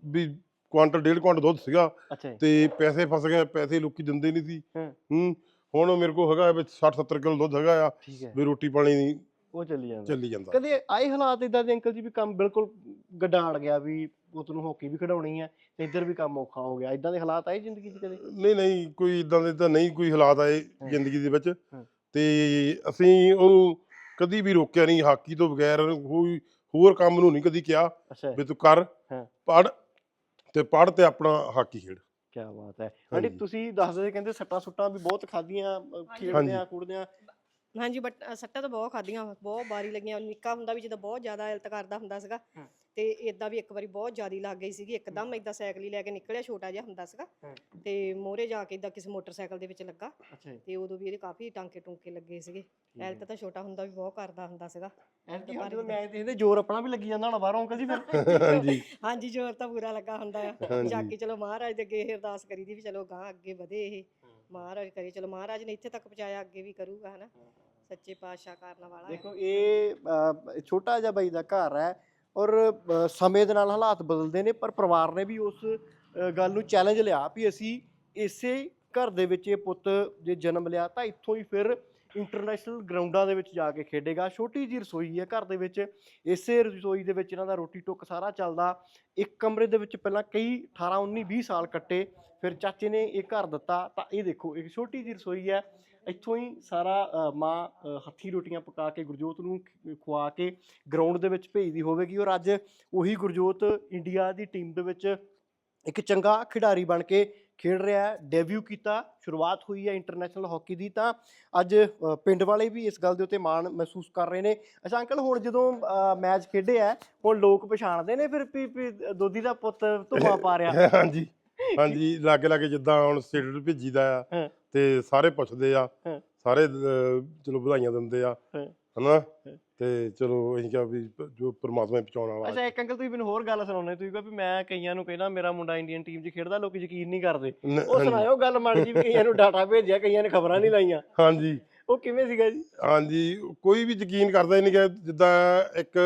ਵੀ ਕੁਆਂਟਲ ਡੇਢ ਕੁਆਂਟਲ ਦੁੱਧ ਸੀਗਾ ਅੱਛਾ ਜੀ। ਤੇ ਪੈਸੇ ਫਸ ਗਏ ਪੈਸੇ ਲੋਕੀ ਦਿੰਦੇ ਨਹੀਂ ਸੀ। ਹਾਂ। ਹੂੰ ਹੁਣ ਮੇਰੇ ਕੋਲ ਹੈਗਾ ਵਿੱਚ 60 70 ਕਿਲੋ ਦੁੱਧ ਹੈਗਾ ਆ ਠੀਕ ਹੈ। ਵੀ ਰੋਟੀ ਪਾਣੀ ਉਹ ਚੱਲੀ ਜਾਂਦਾ। ਚੱਲੀ ਜਾਂਦਾ। ਕਦੇ ਆਏ ਹਾਲਾਤ ਇਦਾਂ ਦੇ ਅੰਕਲ ਜੀ ਵੀ ਕੰਮ ਬਿਲਕੁਲ ਗਡਾੜ ਗਿਆ ਵੀ ਪੁੱਤ ਨੂੰ ਹਾਕੀ ਵੀ ਖਿਡਾਉਣੀ ਹੈ ਤੇ ਇੱਧਰ ਵੀ ਕੰਮ ਔਖਾ ਹੋ ਗਿਆ। ਇਦਾਂ ਦੇ ਹਾਲਾਤ ਆਏ ਜ਼ਿੰਦਗੀ 'ਚ ਕਦੇ? ਨਹੀਂ ਨਹੀਂ ਕੋਈ ਇਦਾਂ ਦੇ ਤਾਂ ਨਹੀਂ ਕੋਈ ਹਾਲਾਤ ਆਏ। ਜ਼ਿੰਦਗੀ ਦੇ ਵਿੱਚ। ਹਾਂ। ਤੇ ਅਸੀਂ ਉਹਨੂੰ ਕਦੀ ਵੀ ਰੋਕਿਆ ਨਹੀਂ ਹਾਕੀ ਤੋਂ ਬਗੈਰ ਕੋਈ ਹੋਰ ਕੰਮ ਨੂੰ ਨਹੀਂ ਕਦੀ ਕਿਹਾ ਅੱਛਾ। ਵੀ ਤੂੰ ਕਰ ਹਾਂ। ਪੜ ਤੇ ਪੜ ਤੇ ਆਪਣਾ ਹਾਕੀ ਖੇਡ। ਕੀ ਬਾਤ ਹੈ। ਹਾਂਜੀ। ਤੁਸੀਂ ਦੱਸਦੇ ਸੀ ਕਹਿੰਦੇ ਸੱਟਾਂ ਸੁੱਟਾਂ ਵੀ ਬਹੁਤ ਖਾਧੀਆਂ ਅ, ਖੇਡਦੇ ਆ ਕੁੜਦੇ ਆ। ਹਾਂਜੀ ਬਟ ਸੱਟਾਂ ਤਾਂ ਬਹੁਤ ਖਾਧੀਆਂ ਬਹੁਤ ਬਾਰੀ ਲੱਗੀਆਂ। ਨਿੱਕਾ ਹੁੰਦਾ ਵੀ ਜਦੋਂ ਬਹੁਤ ਜ਼ਿਆਦਾ ਇਲਤ ਕਰਦਾ ਹੁੰਦਾ ਸੀਗਾ। ਤੇ ਇਦਾਂ ਵੀ ਇੱਕ ਵਾਰੀ ਬਹੁਤ ਜ਼ਿਆਦੀ ਲੱਗ ਗਈ ਸੀਗੀ। ਇੱਕਦਮ ਇਦਾਂ ਸਾਈਕਲ ਹੀ ਲੈ ਕੇ ਨਿਕਲਿਆ ਛੋਟਾ ਜਿਹਾ ਹੁੰਦਾ ਸੀਗਾ। ਤੇ ਮੋਹਰੇ ਜਾ ਕੇ ਇਦਾਂ ਕਿਸੇ ਮੋਟਰਸਾਈਕਲ ਦੇ ਵਿੱਚ ਲੱਗਾ। ਅੱਛਾ ਜੀ। ਤੇ ਉਦੋਂ ਵੀ ਇਹਦੇ ਕਾਫੀ ਟਾਂਕੇ ਟੁੰਕੇ ਲੱਗੇ ਸੀਗੇ। ਇਲਤ ਤਾਂ ਛੋਟਾ ਹੁੰਦਾ ਵੀ ਬਹੁਤ ਕਰਦਾ ਹੁੰਦਾ ਸੀਗਾ। ਐਂਟੀ ਹਾਂ ਜਦੋਂ ਮੈਂ ਦੇਖਦੇ ਜ਼ੋਰ ਆਪਣਾ ਵੀ ਲੱਗੀ ਜਾਂਦਾ ਹੋਣਾ ਬਾਹਰੋਂ ਅੰਕਲ ਜੀ ਫਿਰ। ਹਾਂਜੀ ਹਾਂਜੀ। ਜ਼ੋਰ ਤਾਂ ਪੂਰਾ ਲੱਗਾ ਹੁੰਦਾ ਆ। ਜਾ ਕੇ ਚਲੋ ਮਹਾਰਾਜ ਦੇ ਅੱਗੇ ਇਹ ਅਰਦਾਸ ਕਰੀਦੀ ਵੀ ਚਲੋ ਗਾਂ ਅੱਗੇ ਵਧੇ ਇਹ। ਮਹਾਰਾਜ ਕਰੇ ਚਲੋ ਮਹਾਰਾਜ ਨੇ ਇੱਥੇ ਤੱਕ ਪਹੁੰਚਾਇਆ ਅੱਗੇ ਵੀ ਕਰੂਗਾ ਹਨਾ। ਸੱਚੇ ਪਾਤਸ਼ਾਹ ਕਰਨ ਵਾਲਾ ਹੈ। ਦੇਖੋ ਇਹ ਛੋਟਾ ਜਿਹਾ ਬਾਈ ਦਾ ਘਰ ਹੈ ਔਰ ਸਮੇਂ ਦੇ ਨਾਲ ਹਾਲਾਤ ਬਦਲਦੇ ਨੇ ਪਰ ਪਰਿਵਾਰ ਨੇ ਵੀ ਉਸ ਗੱਲ ਨੂੰ ਚੈਲੰਜ ਲਿਆ ਵੀ ਅਸੀਂ ਇਸੇ ਘਰ ਦੇ ਵਿੱਚ ਇਹ ਪੁੱਤ ਜੇ ਜਨਮ ਲਿਆ ਤਾਂ ਇੱਥੋਂ ਹੀ ਫਿਰ ਇੰਟਰਨੈਸ਼ਨਲ ਗਰਾਊਂਡਾਂ ਦੇ ਵਿੱਚ ਜਾ ਕੇ ਖੇਡੇਗਾ। ਛੋਟੀ ਜੀ ਰਸੋਈ ਹੈ ਘਰ ਦੇ ਵਿੱਚ। ਇਸੇ ਰਸੋਈ ਦੇ ਵਿੱਚ ਇਹਨਾਂ ਦਾ ਰੋਟੀ ਟੁੱਕ ਸਾਰਾ ਚੱਲਦਾ। ਇੱਕ ਕਮਰੇ ਦੇ ਵਿੱਚ ਪਹਿਲਾਂ ਕਈ 18 19 20 ਸਾਲ ਕੱਟੇ। ਫਿਰ ਚਾਚੇ ਨੇ ਇਹ ਘਰ ਦਿੱਤਾ। ਤਾਂ ਇਹ ਦੇਖੋ ਇੱਕ ਛੋਟੀ ਜੀ ਰਸੋਈ ਹੈ। ਇੱਥੋਂ ਹੀ ਸਾਰਾ ਮਾਂ ਹੱਥੀਂ ਰੋਟੀਆਂ ਪਕਾ ਕੇ ਗੁਰਜੋਤ ਨੂੰ ਖਵਾ ਕੇ ਗਰਾਊਂਡ ਦੇ ਵਿੱਚ ਭੇਜਦੀ ਹੋਵੇਗੀ ਔਰ ਅੱਜ ਉਹੀ ਗੁਰਜੋਤ ਇੰਡੀਆ ਦੀ ਟੀਮ ਦੇ ਵਿੱਚ ਇੱਕ ਚੰਗਾ ਖਿਡਾਰੀ ਬਣ ਕੇ ਖੇਡ ਰਿਹਾ ਹੈ ਡੈਬਿਊ ਕੀਤਾ ਸ਼ੁਰੂਆਤ ਹੋਈ ਹੈ ਇੰਟਰਨੈਸ਼ਨਲ ਹਾਕੀ ਦੀ ਤਾਂ ਅੱਜ ਪਿੰਡ ਵਾਲੇ ਵੀ ਇਸ ਗੱਲ ਦੇ ਉੱਤੇ ਮਾਣ ਮਹਿਸੂਸ ਕਰ ਰਹੇ ਨੇ ਅੱਛਾ ਅੰਕਲ ਹੁਣ ਜਦੋਂ ਮੈਚ ਖੇਡੇ ਆ ਹੁਣ ਲੋਕ ਪਛਾਣਦੇ ਨੇ ਫਿਰ ਵੀ ਦੋਦੀ ਦਾ ਪੁੱਤ ਧੁਮਾ ਪਾ ਰਿਹਾ ਹਾਂਜੀ ਹਾਂਜੀ ਲਾਗੇ ਲਾਗੇ ਜਿੱਦਾਂ ਹੁਣ ਸਟੇਟਸ ਭੇਜੀਦਾ ਆ। ਤੇ ਸਾਰੇ ਪੁੱਛਦੇ ਆ ਹਾਂ। ਸਾਰੇ ਚਲੋ ਵਧਾਈਆਂ ਦਿੰਦੇ ਆ ਹਾਂ। ਹਨਾ ਹਾਂ। ਤੇ ਚਲੋ ਅਸੀਂ ਕਿਹਾ ਵੀ ਜੋ ਪ੍ਰਮਾਤਮਾ ਨੇ ਪਹੁੰਚਾਉਣ ਵਾਲਾ ਅੱਛਾ ਇੱਕ ਅੰਕਲ ਤੁਸੀਂ ਮੈਨੂੰ ਹੋਰ ਗੱਲ ਸੁਣਾਉਣੇ ਤੁਸੀਂ ਕਿਹਾ ਵੀ ਮੈਂ ਕਈਆਂ ਨੂੰ ਕਹਿਣਾ ਮੇਰਾ ਮੁੰਡਾ ਇੰਡੀਅਨ ਟੀਮ 'ਚ ਖੇਡਦਾ ਲੋਕ ਯਕੀਨ ਨਹੀਂ ਕਰਦੇ ਉਹ। ਸੁਣਾਇਓ ਗੱਲ ਮਾੜੀ ਜੀ ਵੀ ਕਈਆਂ ਨੂੰ ਡਾਟਾ ਭੇਜਿਆ ਕਈਆਂ ਨੇ ਖਬਰਾਂ ਨਹੀਂ ਲਾਈਆਂ ਹਾਂਜੀ ਉਹ ਕਿਵੇਂ ਸੀਗਾ ਜੀ ਹਾਂਜੀ ਕੋਈ ਵੀ ਯਕੀਨ ਕਰਦਾ ਹੀ ਨਹੀਂ ਕਿ ਜਿੱਦਾਂ ਇੱਕ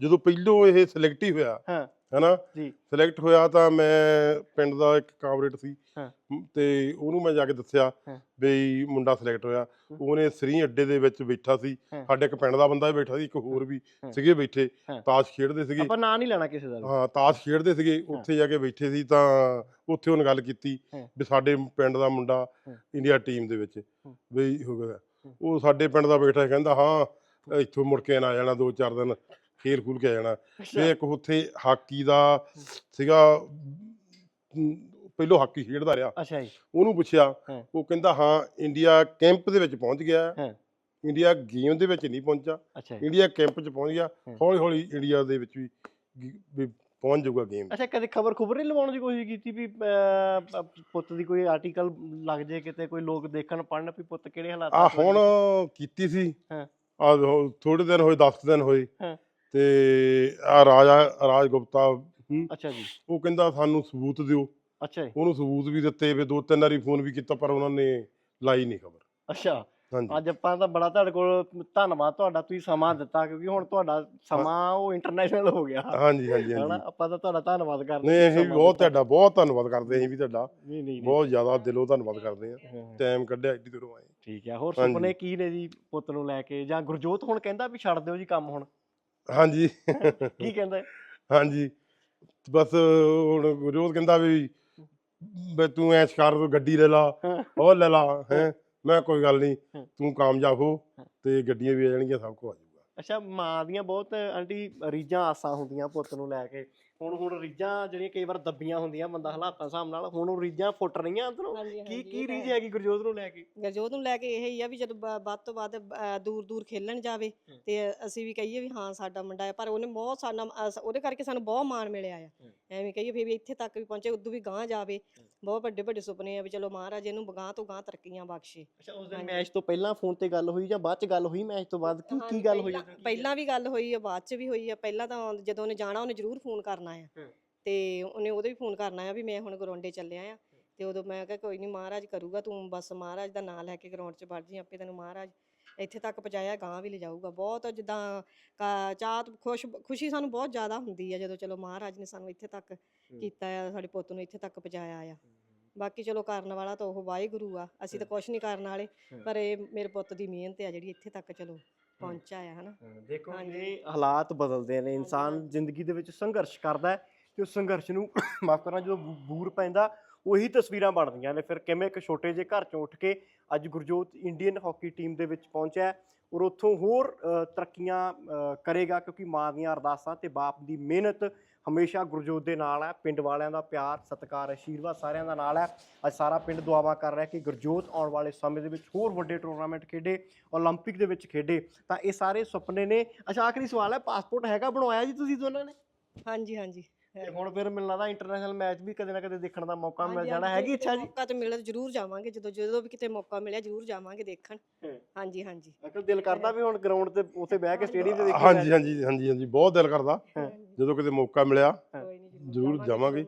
ਜਦੋਂ ਪਹਿਲੋਂ ਇਹ ਸਿਲੈਕਟ ਹੀ ਹੋਇਆ ਹਾਂ। ਹਨਾ ਜੀ। ਸਿਲੈਕਟ ਹੋਇਆ ਤਾਂ ਮੈਂ ਪਿੰਡ ਦਾ ਇੱਕ ਕਾਮਰੇਡ ਸੀ ਹਾਂ। ਤੇ ਉਹਨੂੰ ਮੈਂ ਜਾ ਕੇ ਦੱਸਿਆ ਹਾਂ। ਬਈ ਮੁੰਡਾ ਸਿਲੈਕਟ ਹੋਇਆ ਉਹਨੇ ਸਰੀ ਅੱਡੇ ਦੇ ਵਿੱਚ ਬੈਠਾ ਸੀ ਹਾਂ। ਸਾਡੇ ਇੱਕ ਪਿੰਡ ਦਾ ਬੰਦਾ ਵੀ ਬੈਠਾ ਸੀ ਇੱਕ ਹੋਰ ਵੀ ਹਾਂ। ਸੀਗੇ ਬੈਠੇ ਹਾਂ। ਤਾਸ਼ ਖੇਡਦੇ ਸੀਗੇ ਆਪਾਂ ਨਾਂ ਨਹੀਂ ਲੈਣਾ ਕਿਸੇ ਦਾ ਵੀ ਹਾਂ ਤਾਸ਼ ਖੇਡਦੇ ਸੀਗੇ ਉੱਥੇ ਜਾ ਕੇ ਬੈਠੇ ਸੀ ਤਾਂ ਉੱਥੇ ਉਹਨੇ ਗੱਲ ਕੀਤੀ ਹਾਂ। ਵੀ ਸਾਡੇ ਪਿੰਡ ਦਾ ਮੁੰਡਾ ਹਾਂ। ਇੰਡੀਆ ਟੀਮ ਦੇ ਵਿੱਚ ਹਾਂ। ਬਈ ਹੋ ਗਿਆ ਉਹ ਸਾਡੇ ਪਿੰਡ ਦਾ ਬੈਠਾ ਕਹਿੰਦਾ ਹਾਂ ਇੱਥੋਂ ਮੁੜ ਕੇ ਨਾ ਜਾਣਾ ਦੋ ਚਾਰ ਦਿਨ ਖੇਲ ਖੂਲ ਕੇ ਆ ਜਾਣਾ ਤੇ ਇੱਕ ਉੱਥੇ ਹਾਕੀ ਦਾ ਸੀਗਾ ਪਹਿਲੋਂ ਹਾਕੀ ਖੇਡਦਾ ਰਿਹਾ ਅੱਛਾ ਜੀ ਉਹਨੂੰ ਪੁੱਛਿਆ। ਉਹ ਕਹਿੰਦਾ ਹਾਂ ਇੰਡੀਆ ਕੈਂਪ ਦੇ ਵਿੱਚ ਪਹੁੰਚ ਗਿਆ ਹਾਂ। ਇੰਡੀਆ ਗੇਮ ਦੇ ਵਿੱਚ ਨਹੀਂ ਪਹੁੰਚਾ ਇੰਡੀਆ ਕੈਂਪ 'ਚ ਪਹੁੰਚ ਗਿਆ। ਹੌਲੀ ਹੌਲੀ ਇੰਡੀਆ ਦੇ ਵਿੱਚ ਵੀ ਪਹੁੰਚ ਜਾਊਗਾ ਗੇਮ ਅੱਛਾ ਕਦੇ ਖਬਰ ਖੁਬਰ ਨਹੀਂ ਲਵਾਉਣ ਦੀ ਕੋਸ਼ਿਸ਼ ਕੀਤੀ ਵੀ ਪੁੱਤ ਦੀ ਕੋਈ ਆਰਟੀਕਲ ਲੱਗ ਜੇ ਕਿਤੇ ਕੋਈ ਲੋਕ ਦੇਖਣ ਪੜਨ ਵੀ ਪੁੱਤ ਕਿਹੜੇ ਆ ਹਾਲਾਤਾਂ 'ਚ ਹੁਣ? ਕੀਤੀ ਸੀ ਹਾਂ। ਆ ਥੋੜੇ ਦਿਨ ਹੋਏ 10 ਦਿਨ ਹੋਏ ਹਾਂ। ਤੇ ਆ ਰਾਜਾ ਰਾਜ ਗੁਪਤਾ ਹੂੰ, ਅੱਛਾ ਜੀ। ਉਹ ਕਹਿੰਦਾ ਸਾਨੂੰ ਸਬੂਤ ਦਿਓ। ਅੱਛਾ ਜੀ। ਉਹਨੂੰ ਸਬੂਤ ਵੀ ਦਿੱਤੇ ਵੀ ਦੋ ਤਿੰਨ ਵਾਰੀ ਫੋਨ ਵੀ ਕੀਤਾ ਪਰ ਉਹਨਾਂ ਨੇ ਲਾਈ ਨਹੀਂ ਖਬਰ। ਅੱਛਾ। ਹਾਂਜੀ। ਅੱਜ ਆਪਾਂ ਤਾਂ ਬੜਾ ਤੁਹਾਡੇ ਕੋਲ ਧੰਨਵਾਦ ਤੁਹਾਡਾ ਤੁਸੀਂ ਸਮਾਂ ਦਿੱਤਾ ਕਿਉਂਕਿ ਹੁਣ ਤੁਹਾਡਾ ਸਮਾਂ ਉਹ ਇੰਟਰਨੈਸ਼ਨਲ ਹੋ ਗਿਆ। ਹਾਂਜੀ ਹਾਂਜੀ ਹਨਾ ਹਾਂਜੀ ਆਪਾਂ ਤਾਂ ਤੁਹਾਡਾ ਧੰਨਵਾਦ ਕਰਦੇ ਨਹੀਂ ਹਾਂ, ਅਸੀਂ ਸਮਾਂ ਬਹੁਤ ਦਿੱਤਾ। ਤੁਹਾਡਾ ਬਹੁਤ ਧੰਨਵਾਦ ਕਰਦੇ ਹਾਂ ਅਸੀਂ ਵੀ ਤੁਹਾਡਾ। ਨਹੀਂ ਨਹੀਂ ਨਹੀਂ। ਬਹੁਤ ਜ਼ਿਆਦਾ ਦਿਲੋਂ ਧੰਨਵਾਦ ਕਰਦੇ ਹਾਂ। ਹਾਂ, ਟਾਈਮ ਕੱਢਿਆ ਏਡੀ ਦੂਰੋਂ ਆਏ। ਠੀਕ ਹੈ ਹੋਰ ਹਾਂਜੀ। ਸੁਪਨੇ ਕੀ ਨੇ ਜੀ ਪੁੱਤ ਨੂੰ ਲੈ ਕੇ? ਜਾਂ ਗੁਰਜੋਤ ਹੁਣ ਕਹਿੰਦਾ ਵੀ ਛੱਡ ਦਿਓ ਜੀ ਕੰਮ ਹੁਣ? ਹਾਂਜੀ ਕੀ ਕਹਿੰਦਾ ਹੈ? ਹਾਂਜੀ ਬਸ ਹੁਣ ਗੁਰਜੋਤ ਕਹਿੰਦਾ ਵੀ ਵੀ ਤੂੰ ਐ ਸ਼ਿਕਾਰ ਤੋਂ ਗੱਡੀ ਲੈ ਲਾ ਹਾਂ। ਉਹ ਲੈ ਲਾ ਹੈ ਮੈਂ ਕੋਈ ਗੱਲ ਨਹੀਂ ਹਾਂ। ਤੂੰ ਕਾਮਯਾਬ ਹੋ ਹਾਂ। ਤੇ ਗੱਡੀਆਂ ਵੀ ਆ ਜਾਣਗੀਆਂ ਸਭ ਕੁਝ ਆ ਜਾਊਗਾ ਅੱਛਾ ਮਾਂ ਦੀਆਂ ਬਹੁਤ ਆਂਟੀ ਰੀਝਾਂ ਆਸਾਂ ਹੁੰਦੀਆਂ ਪੁੱਤ ਨੂੰ ਲੈ ਕੇ ਹੁਣ ਹੁਣ ਰੀਝਾਂ ਜਿਹੜੀਆਂ ਕਈ ਵਾਰ ਦੱਬੀਆਂ ਹੁੰਦੀਆਂ ਬੰਦਾ ਹਾਲਾਤਾਂ ਹਿਸਾਬ ਨਾਲ ਹੁਣ ਉਹ ਰੀਝਾਂ ਫੁੱਟ ਰਹੀਆਂ ਅੰਦਰੋਂ। ਹਾਂਜੀ, ਕੀ ਹਾਂਜੀ, ਕੀ ਇਹ ਤਾਂ ਰੀਝ। ਹੈਗੀ ਗੁਰਜੋਤ ਨੂੰ ਲੈ ਕੇ? ਗਰਜੋਤ ਨੂੰ ਲੈ ਕੇ ਇਹ ਹੀ ਆ ਵੀ ਜਦੋਂ ਬ- ਵੱਧ ਤੋਂ ਵੱਧ ਦੂਰ ਦੂਰ ਖੇਲਣ ਜਾਵੇ। ਤੇ ਅਸੀਂ ਵੀ ਕਹੀਏ ਵੀ ਹਾਂ ਸਾਡਾ ਮੁੰਡਾ ਹੈ ਪਰ ਉਹਨੇ ਬਹੁਤ ਅਸ- ਉਹਦੇ ਕਰਕੇ ਸਾਨੂੰ ਬਹੁਤ ਮਾਣ ਮਿਲਿਆ ਆ। ਹੂੰ। ਐਵੇਂ ਕਹੀਏ ਵੀ ਵੀ ਇੱਥੇ ਤੱਕ ਵੀ ਪਹੁੰਚੇ ਉਦੋਂ ਵੀ ਗਾਂ ਜਾਵੇ। ਬਹੁਤ ਵੱਡੇ ਵੱਡੇ ਸੁਪਨੇ ਆ ਵੀ ਚਲੋ ਮਹਾਰਾਜ ਇਹਨੂੰ ਗਾਂ ਤੋਂ ਗਾਂ ਤਰੱਕੀਆਂ ਬਖਸ਼ੇ। ਅੱਛਾ ਉਸ ਦਿਨ। ਮੈਚ ਤੋਂ ਪਹਿਲਾਂ ਫੋਨ ਤੇ ਗੱਲ ਹੋਈ ਜਾਂ ਬਾਅਦ ਚ ਗੱਲ ਹੋਈ ਮੈਚ ਤੋਂ ਬਾਅਦ? ਕੀ ਕੀ ਗੱਲ ਹੋਈ ਪਹਿਲਾਂ ਵੀ ਗੱਲ ਹੋਈ ਆ ਬਾਅਦ ਚ ਵੀ ਹੋਈ ਆ। ਪਹਿਲਾਂ ਤਾਂ ਜਦੋਂ ਉਹਨੇ ਜਾਣਾ ਉਹਨੇ ਜ਼ਰੂਰ ਫੋਨ ਕਰਨਾ। ਆ। ਹੂੰ। ਤੇ ਉਹਨੇ ਉਹਦੇ ਵੀ ਫੋਨ ਕਰਨਾ ਆ ਵੀ ਮੈਂ ਹੁਣ ਗਰਾਉਂਡੇ ਚੱਲਿਆ ਆ। ਤੇ ਉਦੋਂ ਮੈਂ ਕਿਹਾ ਕੋਈ ਨਹੀਂ ਮਹਾਰਾਜ ਕਰੂਗਾ ਤੂੰ ਬਸ ਮਹਾਰਾਜ ਦਾ ਨਾਮ ਲੈ ਕੇ ਗਰਾਊਂਡ 'ਚ ਵੜ ਜੀ ਆਪੇ ਤੈਨੂੰ ਮਹਾਰਾਜ। ਇੱਥੇ ਤੱਕ ਪਹੁੰਚਾਇਆ ਗਾਂ ਵੀ ਲਿਜਾਊਗਾ। ਬਹੁਤ ਜਿੱਦਾਂ ਚਾਹਤ ਖੁਸ਼ ਖੁਸ਼ੀ ਸਾਨੂੰ ਬਹੁਤ ਜ਼ਿਆਦਾ ਹੁੰਦੀ ਆ ਜਦੋਂ ਚਲੋ ਮਹਾਰਾਜ ਨੇ ਸਾਨੂੰ ਇੱਥੇ ਤੱਕ ਕੀਤਾ ਆ ਸਾਡੇ ਪੁੱਤ ਨੂੰ ਇੱਥੇ ਤੱਕ ਪਹੁੰਚਾਇਆ ਆ। ਬਾਕੀ ਚਲੋ ਕਰਨ ਵਾਲਾ ਤਾਂ ਉਹ ਵਾਹਿਗੁਰੂ ਆ। ਅਸੀਂ ਤਾਂ ਕੁਝ ਨਹੀਂ ਕਰਨ ਵਾਲੇ ਹੂੰ। ਪਰ ਇਹ ਮੇਰੇ ਪੁੱਤ ਦੀ ਮਿਹਨਤ ਆ ਜਿਹੜੀ ਇੱਥੇ ਤੱਕ ਚਲੋ ਪਹੁੰਚਾ ਆ ਹਨਾ ਦੇਖੋ। ਇਹ ਹਾਲਾਤ ਬਦਲਦੇ ਨੇ ਇਨਸਾਨ। ਜ਼ਿੰਦਗੀ ਦੇ ਵਿੱਚ ਸੰਘਰਸ਼ ਕਰਦਾ ਹੈ ਤੇ ਉਸ ਸੰਘਰਸ਼ ਨੂੰ ਮਾਫ ਕਰਨਾ ਜਦੋਂ ਬੂਰ ਪੈਂਦਾ ਉਹੀ ਤਸਵੀਰਾਂ ਬਣਦੀਆਂ ਨੇ ਫਿਰ ਕਿਵੇਂ ਇੱਕ ਛੋਟੇ ਜਿਹੇ ਘਰ ਚੋਂ ਉੱਠ ਕੇ ਅੱਜ ਗੁਰਜੋਤ ਇੰਡੀਅਨ ਹਾਕੀ ਟੀਮ ਦੇ ਵਿੱਚ ਪਹੁੰਚਿਆ ਔਰ ਉੱਥੋਂ ਹੋਰ ਤਰੱਕੀਆਂ ਕਰੇਗਾ ਕਿਉਂਕਿ ਮਾਂ ਦੀਆਂ ਅਰਦਾਸਾਂ ਤੇ ਬਾਪ ਦੀ ਮਿਹਨਤ ਹਮੇਸ਼ਾ ਗੁਰਜੋਤ ਦੇ ਨਾਲ ਹੈ ਪਿੰਡ ਵਾਲਿਆਂ ਦਾ ਪਿਆਰ ਸਤਿਕਾਰ ਆਸ਼ੀਰਵਾਦ ਸਾਰਿਆਂ ਦਾ ਨਾਲ ਹੈ ਅੱਜ ਸਾਰਾ ਪਿੰਡ ਦੁਆਵਾਂ ਕਰ ਰਿਹਾ ਕਿ ਗੁਰਜੋਤ ਆਉਣ ਵਾਲੇ ਸਮੇਂ ਦੇ ਵਿੱਚ ਹੋਰ ਵੱਡੇ ਟੂਰਨਾਮੈਂਟ ਖੇਡੇ 올림픽 ਦੇ ਵਿੱਚ ਖੇਡੇ ਤਾਂ ਇਹ ਸਾਰੇ ਸੁਪਨੇ ਨੇ ਅੱਛਾ ਆਖਰੀ ਸਵਾਲ ਹੈ ਪਾਸਪੋਰਟ ਹੈਗਾ ਬਣਵਾਇਆ ਜੀ ਤੁਸੀਂ ਦੋਨਾਂ ਨੇ ਹਾਂਜੀ ਹਾਂਜੀ ਤੇ ਹੁਣ ਫਿਰ ਮੈਨੂੰ ਲੱਗਦਾ ਇੰਟਰਨੈਸ਼ਨਲ ਮੈਚ ਵੀ ਕਦੇ ਨਾ ਕਦੇ ਦੇਖਣ ਦਾ ਮੌਕਾ ਮਿਲ ਜਾਣਾ ਹੈਗੀ ਇੱਛਾ ਜੀ? ਮੌਕਾ ਤੇ ਮਿਲੇ ਤਾਂ ਜ਼ਰੂਰ ਜਾਵਾਂਗੇ ਜਦੋਂ ਜਦੋਂ ਵੀ ਕਿਤੇ ਮੌਕਾ ਮਿਲਿਆ ਜ਼ਰੂਰ ਜਾਵਾਂਗੇ ਦੇਖਣ। ਹਾਂਜੀ ਹਾਂਜੀ। ਅੰਕਲ ਦਿਲ ਕਰਦਾ ਵੀ ਹੁਣ ਗਰਾਊਂਡ ਤੇ ਉੱਥੇ ਬਹਿ ਕੇ ਸਟੇਡੀਅਮ ਤੇ ਦੇਖੀਏ ਹਾਂਜੀ ਹਾਂਜੀ ਹਾਂਜੀ ਹਾਂਜੀ ਬਹੁਤ ਦਿਲ ਕਰਦਾ। ਜਦੋਂ ਕਿਤੇ ਮੌਕਾ ਮਿਲਿਆ ਜ਼ਰੂਰ ਜਾਵਾਂਗੇ।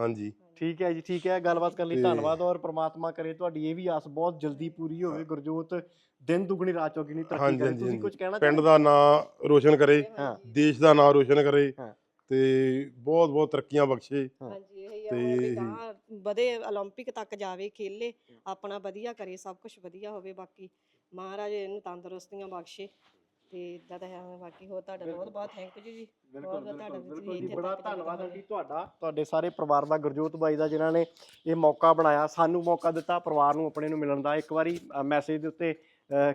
ਹਾਂਜੀ। ਠੀਕ ਹੈ ਜੀ ਠੀਕ ਹੈ। ਗੱਲਬਾਤ ਕਰਨ ਲਈ ਧੰਨਵਾਦ ਔਰ ਪ੍ਰਮਾਤਮਾ ਕਰੇ। ਤੁਹਾਡੀ ਇਹ ਵੀ ਆਸ ਬਹੁਤ ਜਲਦੀ ਪੂਰੀ ਹੋਵੇ। ਗੁਰਜੋਤ ਦਿਨ ਦੁਗਣੀ ਰਾਤ ਚੌਗਣੀ ਤਰੱਕੀ ਕਰੇ। ਤੁਸੀਂ। ਕੁਝ ਕਹਿਣਾ ਪਿੰਡ ਦਾ ਨਾਂ ਰੋਸ਼ਨ ਕਰੇ ਦੇਸ਼ ਦਾ ਨਾਂ ਰੋਸ਼ਨ ਕਰੇ। ਤੇ ਬਹੁਤ ਬਹੁਤ ਤਰੱਕੀਆਂ ਬਖਸ਼ੇ ਹਾਂਜੀ ਇਹ ਹੀ ਆ ਤੇ ਹੁਣ ਵੀ ਇਹੀ। ਗਾਂ ਵਧੇ 올림픽 ਤੱਕ ਜਾਵੇ ਖੇਲੇ ਆਪਣਾ ਵਧੀਆ ਕਰੇ ਸਭ ਕੁਝ ਵਧੀਆ ਹੋਵੇ ਬਾਕੀ ਮਹਾਰਾਜ ਇਹਨੂੰ ਤੰਦਰੁਸਤੀਆਂ ਬਖਸ਼ੇ ਤੇ ਇਦਾਂ ਤਾਂ ਹੈ ਬਾਕੀ ਹੋਰ ਤੁਹਾਡਾ ਬਹੁਤ ਬਹੁਤ ਥੈਂਕ ਯੂ ਜੀ ਬਿਲਕੁਲ ਬਹੁਤ ਤੁਹਾਡਾ ਬਿਲਕੁਲ ਵੀ ਬਿਲਕੁਲ ਜੀ ਇੱਥੇ ਬੜਾ ਤੱਕ ਜਾਣ ਦਾ ਧੰਨਵਾਦ ਹੋਵੇ। ਜੀ ਤੁਹਾਡਾ ਤੁਹਾਡੇ ਸਾਰੇ ਪਰਿਵਾਰ ਦਾ ਗੁਰਜੋਤ ਬਾਈ ਦਾ ਜਿਨ੍ਹਾਂ ਨੇ ਇਹ ਮੌਕਾ ਬਣਾਇਆ ਸਾਨੂੰ ਮੌਕਾ ਦਿੱਤਾ ਪਰਿਵਾਰ ਨੂੰ ਆਪਣੇ ਨੂੰ ਮਿਲਣ ਦਾ ਇੱਕ ਵਾਰੀ ਮੈਸੇਜ ਦੇ ਉੱਤੇ ਅ,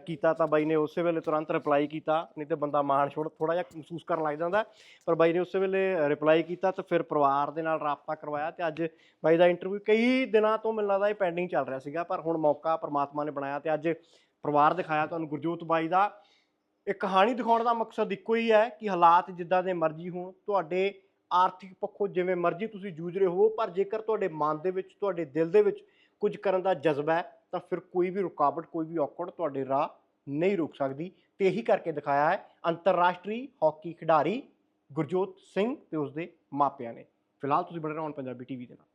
ਕੀਤਾ ਤਾਂ ਬਾਈ ਨੇ ਉਸੇ ਵੇਲੇ ਤੁਰੰਤ ਰਿਪਲਾਈ ਕੀਤਾ, ਨਹੀਂ ਤੇ ਬੰਦਾ ਮਾਣ ਛੋੜ ਥੋੜਾ ਜਿਹਾ ਮਹਿਸੂਸ ਕਰਨ ਲੱਗ ਜਾਂਦਾ। ਪਰ ਬਾਈ ਨੇ ਉਸੇ ਵੇਲੇ ਰਿਪਲਾਈ ਕੀਤਾ ਤੇ ਫਿਰ ਪਰਿਵਾਰ ਦੇ ਨਾਲ ਰਾਬਤਾ ਕਰਵਾਇਆ ਤੇ ਅੱਜ ਬਾਈ ਦਾ ਇੰਟਰਵਿਊ ਕਈ ਦਿਨਾਂ ਤੋਂ ਮੈਨੂੰ ਲੱਗਦਾ ਇਹ ਪੈਂਡਿੰਗ ਚੱਲ ਰਿਹਾ ਸੀਗਾ, ਪਰ ਹੁਣ ਮੌਕਾ ਪ੍ਰਮਾਤਮਾ ਨੇ ਬਣਾਇਆ ਤੇ ਅੱਜ ਪਰਿਵਾਰ ਦਿਖਾਇਆ ਤੁਹਾਨੂੰ ਗੁਰਜੋਤ ਬਾਈ ਦਾ। ਇਹ ਕਹਾਣੀ ਦਿਖਾਉਣ ਦਾ ਮਕਸਦ ਇੱਕੋ ਹੀ ਹੈ ਕਿ ਹਾਲਾਤ ਜਿੱਦਾਂ ਦੇ ਮਰਜ਼ੀ ਹੋਣ, ਤੁਹਾਡੇ ਆਰਥਿਕ ਪੱਖੋਂ ਜਿਵੇਂ ਮਰਜ਼ੀ ਤੁਸੀਂ ਜੂਝ ਰਹੇ ਹੋ ਪਰ ਜੇਕਰ ਤੁਹਾਡੇ ਮਨ ਦੇ ਵਿੱਚ, ਤੁਹਾਡੇ ਦਿਲ ਦੇ ਵਿੱਚ ਕੁਝ ਕਰਨ ਦਾ ਜਜ਼ਬਾ ਹੈ ਤਾਂ ਫਿਰ ਕੋਈ ਵੀ ਰੁਕਾਵਟ, ਕੋਈ ਵੀ ਔਕੜ ਤੁਹਾਡੇ ਰਾਹ ਨਹੀਂ ਰੋਕ ਸਕਦੀ। ਤੇ ਇਹੀ ਕਰਕੇ ਦਿਖਾਇਆ ਹੈ ਅੰਤਰਰਾਸ਼ਟਰੀ ਹਾਕੀ ਖਿਡਾਰੀ ਗੁਰਜੋਤ ਸਿੰਘ ਤੇ ਉਸਦੇ ਮਾਪਿਆਂ ਨੇ। ਫਿਲਹਾਲ ਤੁਸੀਂ ਬਣੇ ਰਹੋ ਪੰਜਾਬੀ ਟੀਵੀ ਦੇ ਨਾਲ।